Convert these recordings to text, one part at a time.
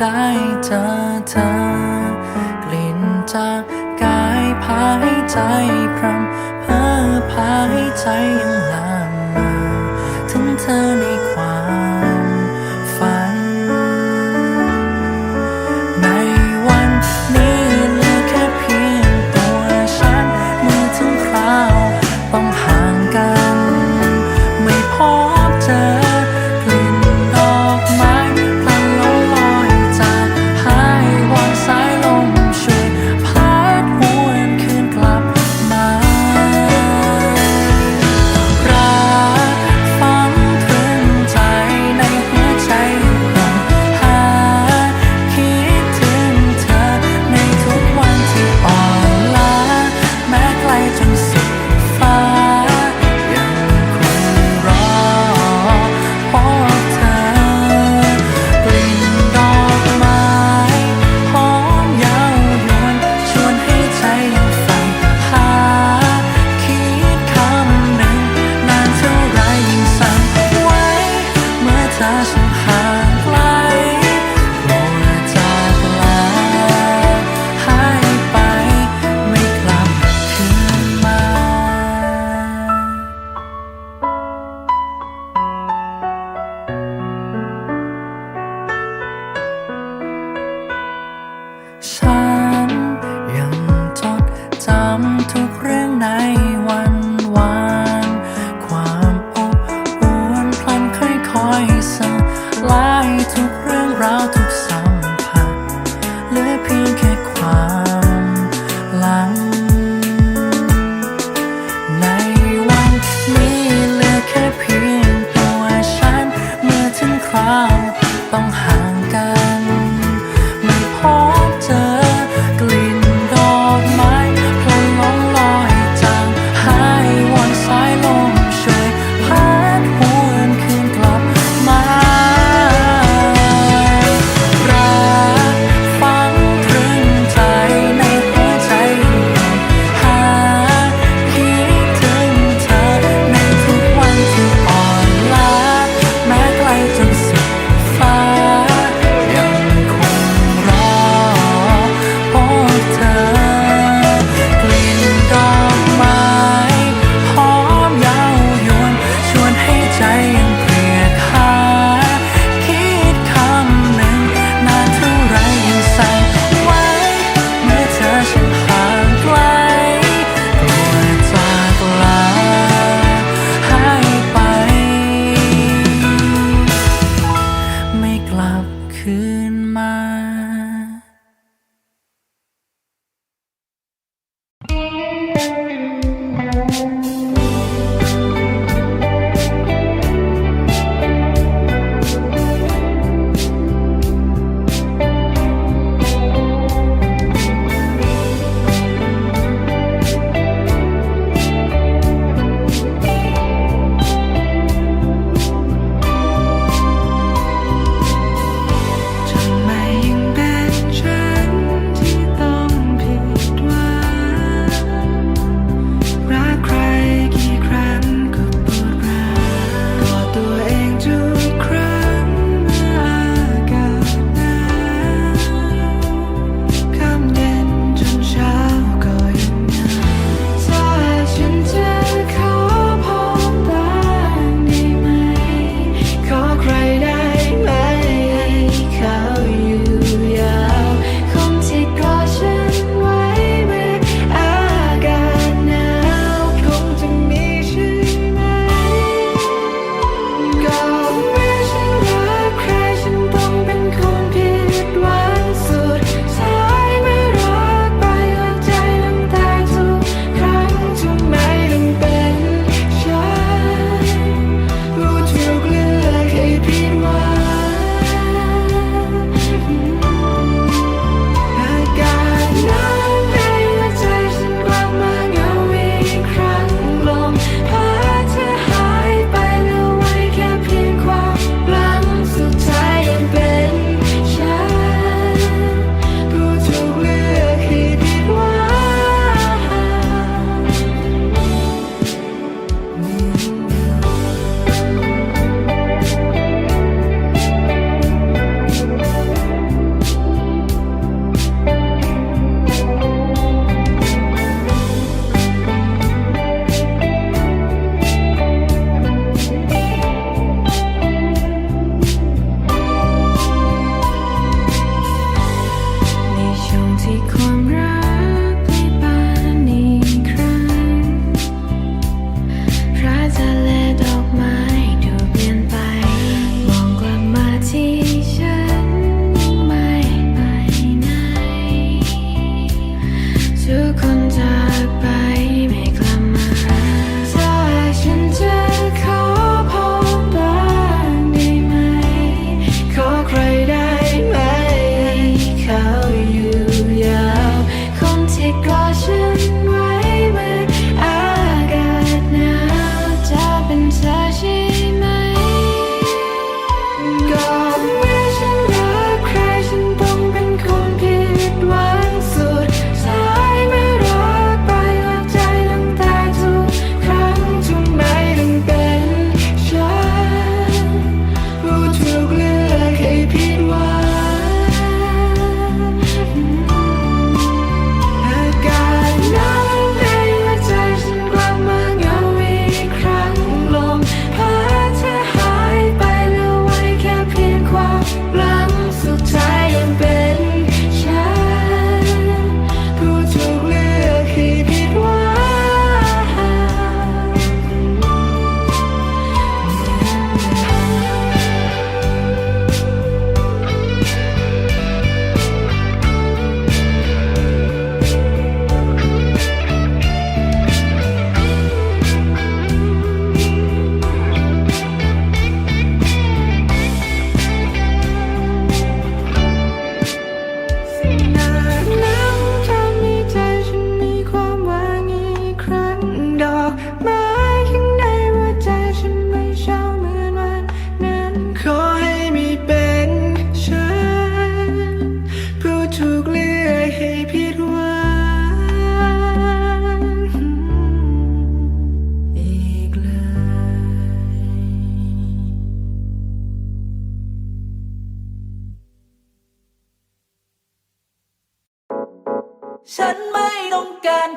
ได้เจอเธอกลิ่นจากกายพายใจพรำเพ้อพายใจยังลามมา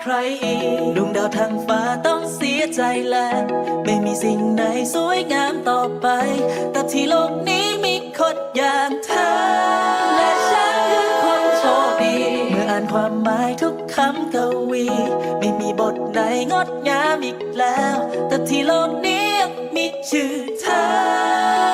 ใครอีกดวงดาวทางฟ้าต้องเสียใจแล้วไม่มีสิ่งไหนสวยงามต่อไป แต่ที่โลกนี้มีคนอย่างเธอ และฉันคือคนโชคดี เมื่ออ่านความหมายทุกคำกวี ไม่มีบทไหนงดงามอีกแล้ว แต่ที่โลกนี้ยังมีชื่อเธอ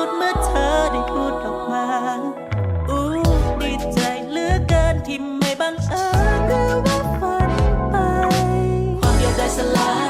ุดเมื่อเธอได้พูดออกมา อู้ดีใจเหลือเกินที่ไม่บังเอิญหรือว่าฝันไป ความเดียวได้สลาย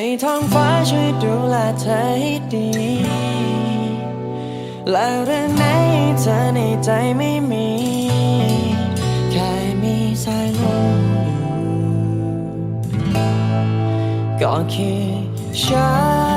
ให้ท้องฟ้าช่วยดูแลเธอให้ดี และเรื่องไหนเธอในใจไม่มี แค่มีสายลมก็คือฉัน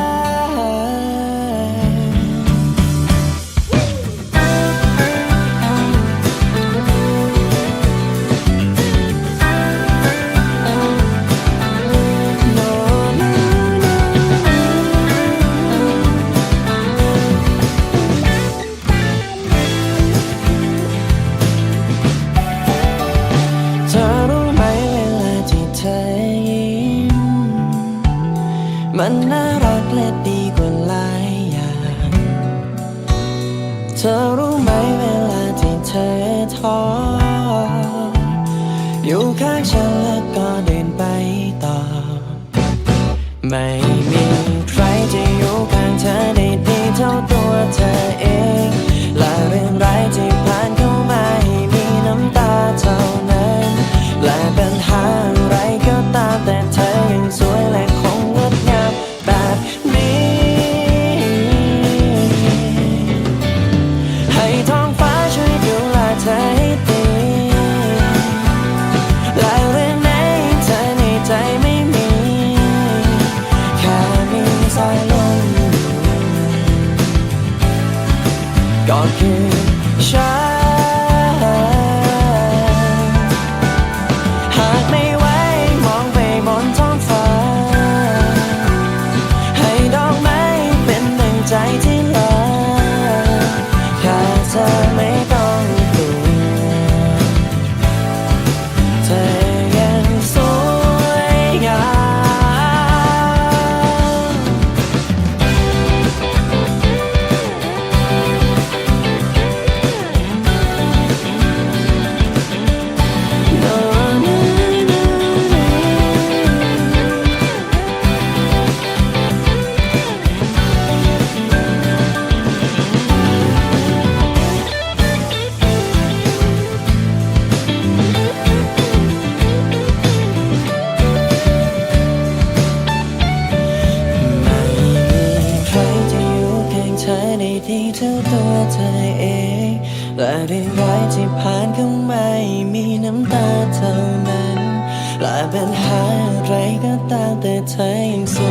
เป็นหาอะไรก็ตามแต่เธอยังสวย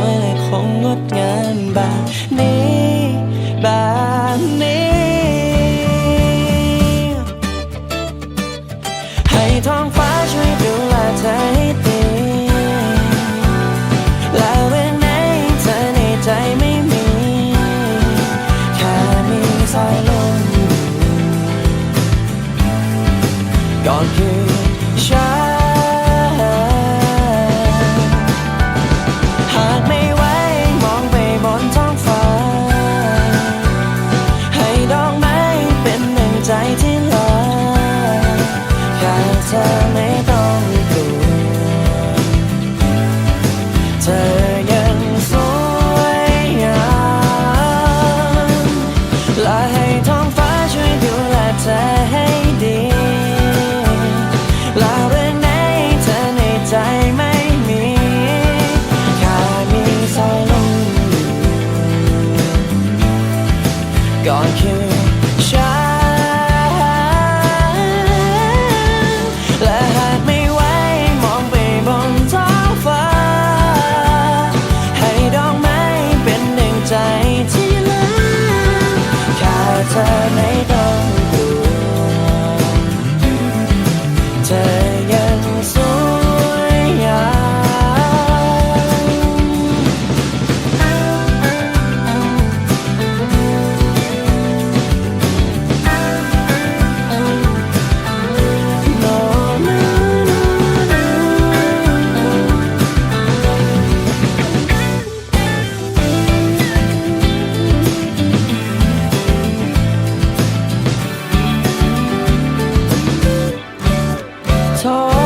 talk